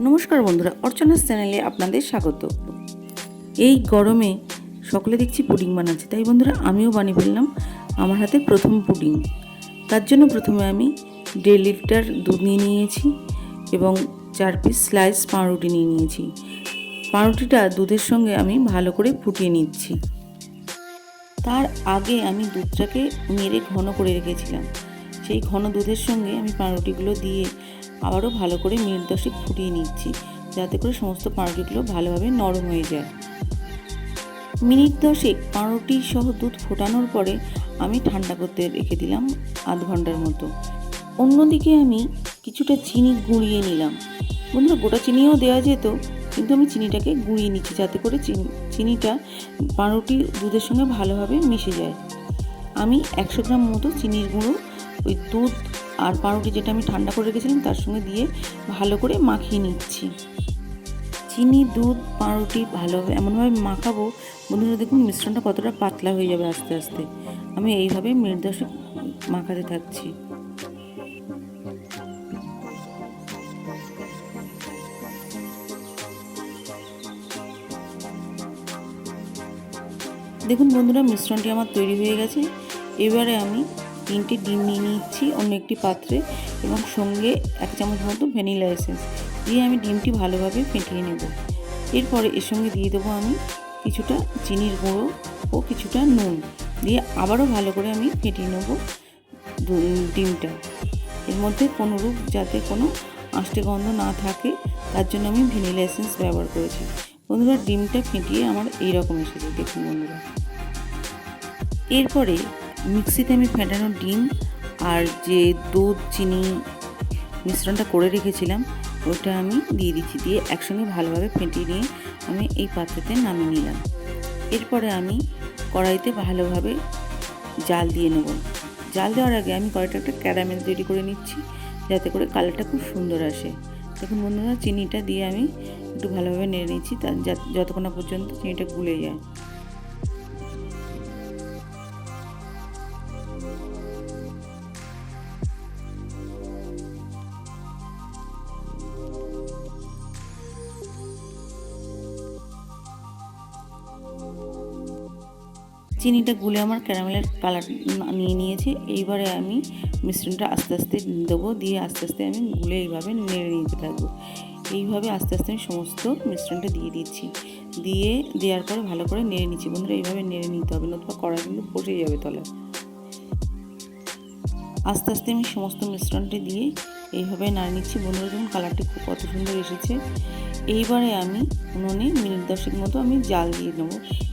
নমস্কার বন্ধুরা, অর্চনাস চ্যানেলে আপনাদের স্বাগত। এই গরমে সকলে দেখছি পুডিং বানাচ্ছে। তাই বন্ধুরা, আমিও বানিয়ে ফেললাম আমার হাতে প্রথম পুডিং। তার জন্য প্রথমে আমি দেড় লিটার দুধ নিয়ে নিয়েছি এবং চার পিস স্লাইস পাউরুটি নিয়ে নিয়েছি। পাউরুটিটা দুধের সঙ্গে আমি ভালো করে ফুটিয়ে নিচ্ছি। তার আগে আমি দুধটাকে মেরে ঘন করে রেখেছিলাম। সেই ঘন দুধের সঙ্গে আমি পাউরুটিগুলো দিয়ে আবারও ভালো করে মিনিট দশেক ফুটিয়ে নিচ্ছি, যাতে করে সমস্ত পাউরুটিগুলো ভালোভাবে নরম হয়ে যায়। মিনিট দশেক পাউরুটি সহ দুধ ফোটানোর পরে আমি ঠান্ডা করতে রেখে দিলাম আধ ঘণ্টার মতো। অন্যদিকে আমি কিছুটা চিনি গুঁড়িয়ে নিলাম। বন্ধুরা, গোটা চিনিও দেওয়া যেত, কিন্তু আমি চিনিটাকে গুঁড়িয়ে নিচ্ছি যাতে করে চিনি, চিনিটা পাউরুটি দুধের সঙ্গে ভালোভাবে মিশে যায়। আমি একশো গ্রাম মতো চিনির গুঁড়ো ওই দুধ আর পাউরুটি যেটা আমি ঠান্ডা করে রেখেছিলাম, তার সঙ্গে দিয়ে ভালো করে মাখিয়ে নিচ্ছি। চিনি, দুধ, পাউরুটি ভালোভাবে এমনভাবে মাখাবো, বন্ধুরা দেখুন মিশ্রণটা কতটা পাতলা হয়ে যাবে আস্তে আস্তে। আমি এইভাবে মিনিট দশেক মাখাতে থাকছি। দেখুন বন্ধুরা, মিশ্রণটি আমার তৈরি হয়ে গেছে। এবারে আমি তিনটে ডিম নিয়ে নিচ্ছি, অন্য একটি পাত্রে এবং সঙ্গে এক চামচ মতো ভ্যানিলা এসেন্স দিয়ে আমি ডিমটি ভালোভাবে ফেটিয়ে নেব। এরপরে এর সঙ্গে দিয়ে দেবো আমি কিছুটা চিনির গুঁড়ো ও কিছুটা নুন দিয়ে আবারও ভালো করে আমি ফেটিয়ে নেব ডিমটা। এর মধ্যে কোনো রূপ যাতে কোনো আষ্টে গন্ধ না থাকে, তার জন্য আমি ভ্যানিলা এসেন্স ব্যবহার করেছি। বন্ধুরা, ডিমটা ফেটিয়ে আমার এইরকম এসেছে, দেখুন বন্ধুরা। এরপরে মিক্সিতে আমি ফেটানো ডিম আর যে দুধ, চিনি মিশ্রণটা করে রেখেছিলাম, ওটা আমি দিয়ে দিচ্ছি, দিয়ে একসঙ্গে ভালোভাবে ফেটিয়ে নিয়ে আমি এই পাত্রতে নামিয়ে নিলাম। এরপরে আমি কড়াইতে ভালোভাবে জাল দিয়ে নেব। জাল দেওয়ার আগে আমি কড়াইটা একটা ক্যারামেল তৈরি করে নিচ্ছি, যাতে করে কালারটা খুব সুন্দর আসে। দেখুন বন্ধুরা, চিনিটা দিয়ে আমি একটু ভালোভাবে নেড়ে নিচ্ছি তার যতক্ষণ না পর্যন্ত চিনিটা গুলে যায়। চিনিটা গুলে আমার ক্যারামেলের কালার নিয়ে নিয়েছে। এইবারে আমি মিশ্রণটা আস্তে আস্তে দেবো, দিয়ে আস্তে আস্তে আমি গুলে এইভাবে নেড়ে নিতে থাকব। এইভাবে আস্তে আস্তে আমি সমস্ত মিশ্রণটা দিয়ে দিচ্ছি। দিয়ে দেওয়ার পরে ভালো করে নেড়ে নিচ্ছি। বন্ধুরা, এইভাবে নেড়ে নিতে হবে, নতুবা কড়া কিন্তু বসে যাবে তলায় আস্তে আস্তে আমি সমস্ত মিশ্রণটি দিয়ে এইভাবে নাড়ে নিচ্ছি। বন্ধুরা, দেখুন কালারটি খুব কত সুন্দর এসেছে। এইবারে আমি উনুনে মিনিট দশেক মতো আমি জাল দিয়ে নেব,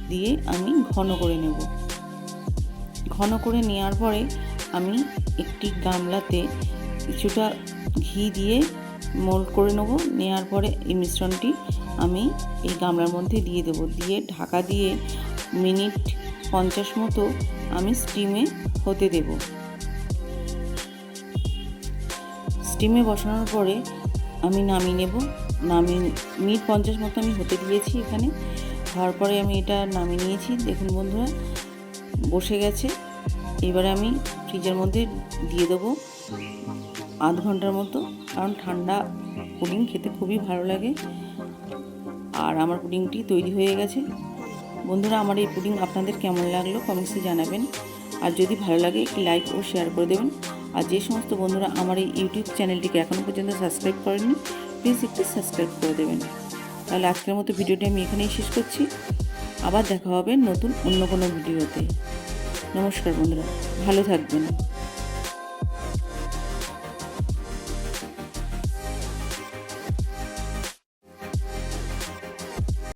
দিয়ে আমি ঘন করে নেব। ঘন করে নেওয়ার পরে আমি একটি গামলাতে কিছুটা ঘি দিয়ে মোল্ড করে নেব। নেওয়ার পরে এই মিশ্রণটি আমি এই গামলার মধ্যে দিয়ে দেবো। দিয়ে ঢাকা দিয়ে মিনিট পঞ্চাশ মতো আমি স্টিমে হতে দেব। স্টিমে বসানোর পরে আমি নামিয়ে নেব। নামিয়ে মিনিট পঞ্চাশ মতো আমি হতে দিয়েছি এখানে। হওয়ার পরে আমি এটা নামিয়ে নিয়েছি। দেখুন বন্ধুরা, বসে গেছে। এবারে আমি ফ্রিজের মধ্যে দিয়ে দেবো আধ ঘণ্টার মতো, কারণ ঠান্ডা পুডিং খেতে খুবই ভালো লাগে। আর আমার পুডিংটি তৈরি হয়ে গেছে। বন্ধুরা, আমার এই পুডিং আপনাদের কেমন লাগল কমেন্টসে জানাবেন। আর যদি ভালো লাগে, একটি লাইক ও শেয়ার করে দেবেন। আর যে সমস্ত বন্ধুরা আমার এই ইউটিউব চ্যানেলটিকে এখনও পর্যন্ত সাবস্ক্রাইব করেননি প্লিজ একটু সাবস্ক্রাইব করে দেবেন। তাহলে আজকের মতো ভিডিওটি আমি এখানেই শেষ করছি। আবার দেখা হবে নতুন অন্য কোনো ভিডিওতে। নমস্কার বন্ধুরা, ভালো থাকবেন।